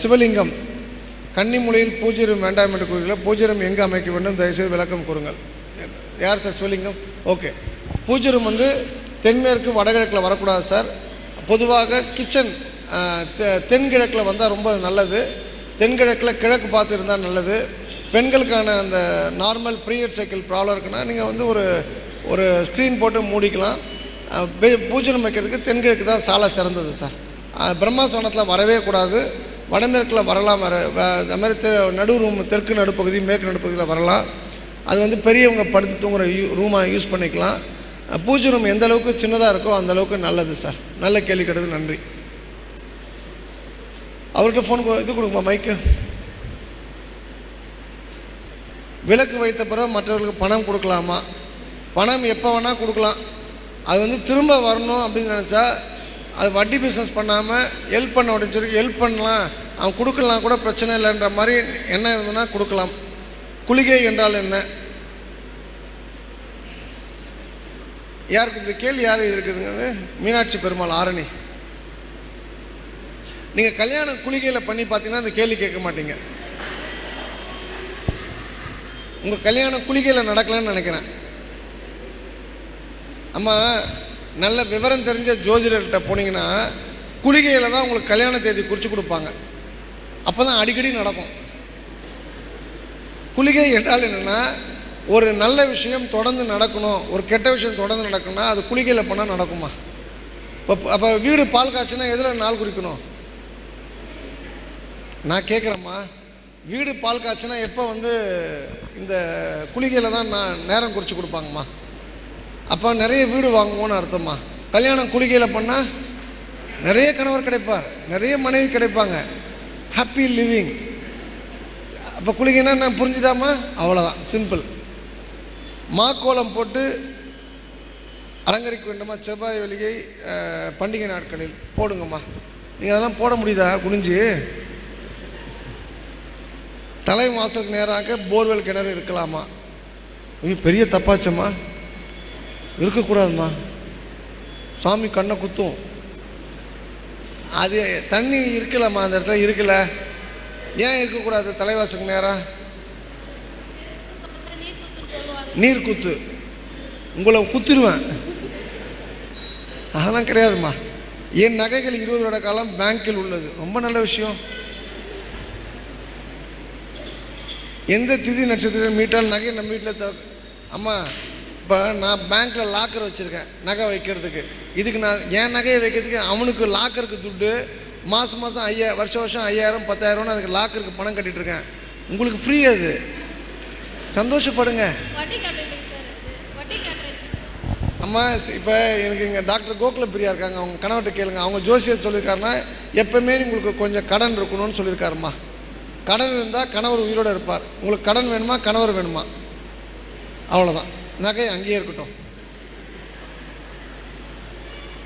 சிவலிங்கம். கன்னிமுலையில் பூஜ்ஜியம் வேண்டாம் என்று கூறுகிறீர்கள் பூஜ்ஜியம் எங்கே அமைக்க வேண்டும்? தயவுசெய்து விளக்கம் கூறுங்கள். யார் சார் சிவலிங்கம்? ஓகே. பூஜ்ஜியம் வந்து தென்மேற்கு வடகிழக்கில் வரக்கூடாது சார். பொதுவாக கிச்சன் தென்கிழக்கில் வந்தால் ரொம்ப நல்லது. தென்கிழக்கில் கிழக்கு பார்த்து இருந்தால் நல்லது. பெண்களுக்கான அந்த நார்மல் ப்ரீயட் சைக்கிள் ப்ராப்ளம் இருக்குன்னா நீங்கள் வந்து ஒரு ஒரு ஸ்க்ரீன் போட்டு மூடிக்கலாம். பூஜனம் வைக்கிறதுக்கு தென்கிழக்கு தான் சாலை சிறந்தது சார். பிரம்மாசனத்தில் வரவே கூடாது. வடமேற்கில் வரலாம் வர அது மாதிரி தெ நடு ரூம் தெற்கு நடுப்பகுதி மேற்கு நடுப்பகுதியில் வரலாம். அது வந்து பெரியவங்க படுத்து தூங்குற யூ ரூமாக யூஸ் பண்ணிக்கலாம். பூஜை ரூம் எந்த அளவுக்கு சின்னதாக இருக்கோ அந்த அளவுக்கு நல்லது சார். நல்ல கேள்வி கிடையாது நன்றி. அவர்கிட்ட ஃபோன் இது கொடுங்கம்மா மைக்கு விளக்கு வைத்த பிறகு மற்றவர்களுக்கு பணம் கொடுக்கலாமா? பணம் எப்போ வேணால் கொடுக்கலாம். அது வந்து திரும்ப வரணும் அப்படின்னு நினச்சா அது வட்டி பிஸ்னஸ் பண்ணாமல் ஹெல்ப் பண்ண அப்படின்னு சொல்லி ஹெல்ப் பண்ணலாம். அவன் கொடுக்கலாம் கூட பிரச்சனை இல்லைன்ற மாதிரி என்ன இருந்ததுன்னா கொடுக்கலாம். குளிகை என்றால் என்ன? யாருக்கு இந்த கேள்வி யார் இருக்குதுங்க மீனாட்சி பெருமாள் ஆரணி. நீங்கள் கல்யாணம் குளிகையில் பண்ணி பார்த்தீங்கன்னா அந்த கேள்வி கேட்க மாட்டீங்க. உங்கள் கல்யாணம் குளிகையில் நடக்கலன்னு நினைக்கிறேன். அம்மா நல்ல விவரம் தெரிஞ்ச ஜோதிடர்கிட்ட போனீங்கன்னா குளிகையில் தான் உங்களுக்கு கல்யாண தேதி குறித்து கொடுப்பாங்க. அப்போ தான் அடிக்கடி நடக்கும். குளிகை என்றால் என்னென்னா ஒரு நல்ல விஷயம் தொடர்ந்து நடக்கணும் ஒரு கெட்ட விஷயம் தொடர்ந்து நடக்கணும்னா அது குளிகையில் பண்ணால் நடக்குமா? இப்போ அப்போ வீடு பால் காய்ச்சினா எதில் நாள் குறிக்கணும்? நான் கேட்குறேம்மா வீடு பால் காய்ச்சினா எப்போ வந்து இந்த குளிகையில் தான் நான் நேரம் குறித்து கொடுப்பாங்கம்மா? அப்போ நிறைய வீடு வாங்குவோன்னு அர்த்தம்மா கல்யாணம் குளிகையில் பண்ணால் நிறைய கணவர் கிடைப்பார் நிறைய மனைவி கிடைப்பாங்க. ஹாப்பி லிவிங் அப்போ குளிகைன்னா நான் புரிஞ்சுதாம்மா? அவ்வளோதான் சிம்பிள் மாக்கோலம் போட்டு அலங்கரிக்க வேண்டுமா? செவ்வாய் வெளியை பண்டிகை நாட்களில் போடுங்கம்மா. நீங்கள் அதெல்லாம் போட முடியுதா? குனிஞ்சு. தலை வாசலுக்கு நேராக போர்வெல் கிணறு இருக்கலாமா? பெரிய தப்பாச்சம்மா. இருக்கக்கூடாதும்மா சாமி கண்ணை குத்தும் அது தண்ணி இருக்கலம்மா அந்த இடத்துல இருக்கல. ஏன் இருக்கக்கூடாது தலைவாசுக்கு நேராக நீர் குத்து. உங்களை குத்துருவேன் அதெல்லாம் கிடையாதும்மா. என் நகைகள் இருபது வருட காலம் பேங்க்கில் உள்ளது. ரொம்ப நல்ல விஷயம். எந்த திதி நட்சத்திரம் மீட்டால் நகை நம்ம வீட்டில் த அம்மா இப்போ நான் பேங்க்கில் லாக்கர் வச்சுருக்கேன் நகை வைக்கிறதுக்கு. இதுக்கு நான் என் நகையை வைக்கிறதுக்கு அவனுக்கு லாக்கருக்கு துட்டு மாதம் மாதம் ஐயா வருஷம் வருஷம் ஐயாயிரம் பத்தாயிரம்னு அதுக்கு லாக்கருக்கு பணம் கட்டிட்டு இருக்கேன் உங்களுக்கு ஃப்ரீ அது. சந்தோஷப்படுங்க. அம்மா இப்போ எனக்கு இங்கே டாக்டர் கோகுல பிரியா இருக்காங்க. அவங்க கணவர்கிட்ட கேளுங்க. அவங்க ஜோசியர் சொல்லியிருக்காருன்னா எப்பவுமே உங்களுக்கு கொஞ்சம் கடன் இருக்கணும்னு சொல்லியிருக்காருமா கடன் இருந்தால் கணவர் உயிரோடு இருப்பார். உங்களுக்கு கடன் வேணுமா? கணவர் வேணுமா? அவ்வளோதான் நகை அங்கேயே இருக்கட்டும்.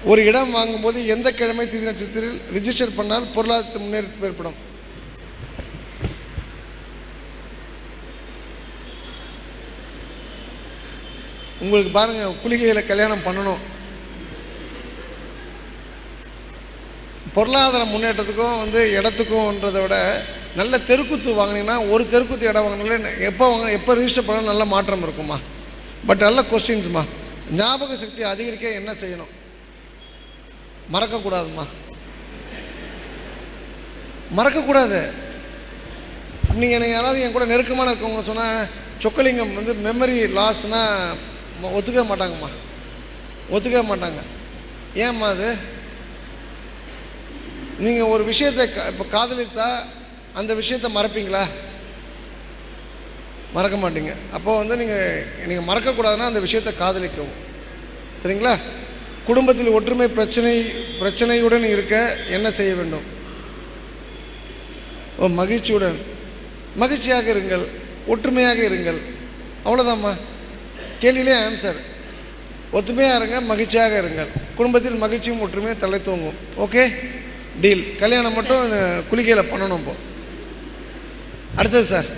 ஒரு இடம் வாங்கும்போது எந்த கிழமை திதி நட்சத்திரத்தில் ரிஜிஸ்டர் பண்ணால் பொருளாதார முன்னேற்றம் ஏற்படும்? உங்களுக்கு பாருங்க குளிகையில் கல்யாணம் பண்ணணும். பொருளாதார முன்னேற்றத்துக்கும் வந்து இடத்துக்கும்ன்றதை விட நல்ல தெருக்குத்து வாங்கினீங்கன்னா ஒரு தெருக்குத்து இடம் வாங்கினாலே எப்போ வாங்க எப்போ ரிஜிஸ்டர் பண்ணாலும் நல்ல மாற்றம் இருக்குமா? பட் நல்ல கொஸ்டின்ஸ்மா ஞாபக சக்தி அதிகரிக்க என்ன செய்யணும்? மறக்கக்கூடாதும்மா மறக்கக்கூடாது நீங்கள் எனக்கு யாராவது என் கூட நெருக்கமான இருக்கவங்க சொன்னால் சொக்கலிங்கம் வந்து மெமரி லாஸ்னால் ஒத்துக்க மாட்டாங்கம்மா. ஒத்துக்க மாட்டாங்க. ஏம்மா அது? நீங்கள் ஒரு விஷயத்தை இப்போ காதலித்தா அந்த விஷயத்தை மறப்பீங்களா? மறக்க மாட்டீங்க. அப்போ வந்து நீங்கள் நீங்கள் மறக்கக்கூடாதுன்னா அந்த விஷயத்தை காதலிக்கவும். சரிங்களா? குடும்பத்தில் ஒற்றுமை பிரச்சனை பிரச்சனையுடன் இருக்க என்ன செய்ய வேண்டும்? ஓ மகிழ்ச்சியுடன். மகிழ்ச்சியாக இருங்கள். ஒற்றுமையாக இருங்கள். அவ்வளோதாம்மா கேள்வியிலே ஆன்சர் ஒற்றுமையாக இருங்க மகிழ்ச்சியாக இருங்கள். குடும்பத்தில் மகிழ்ச்சியும் ஒற்றுமையும் தலை தூங்கும். ஓகே டீல் கல்யாணம் மட்டும் குளிக்கையில் பண்ணணும் இப்போ. அடுத்தது சார்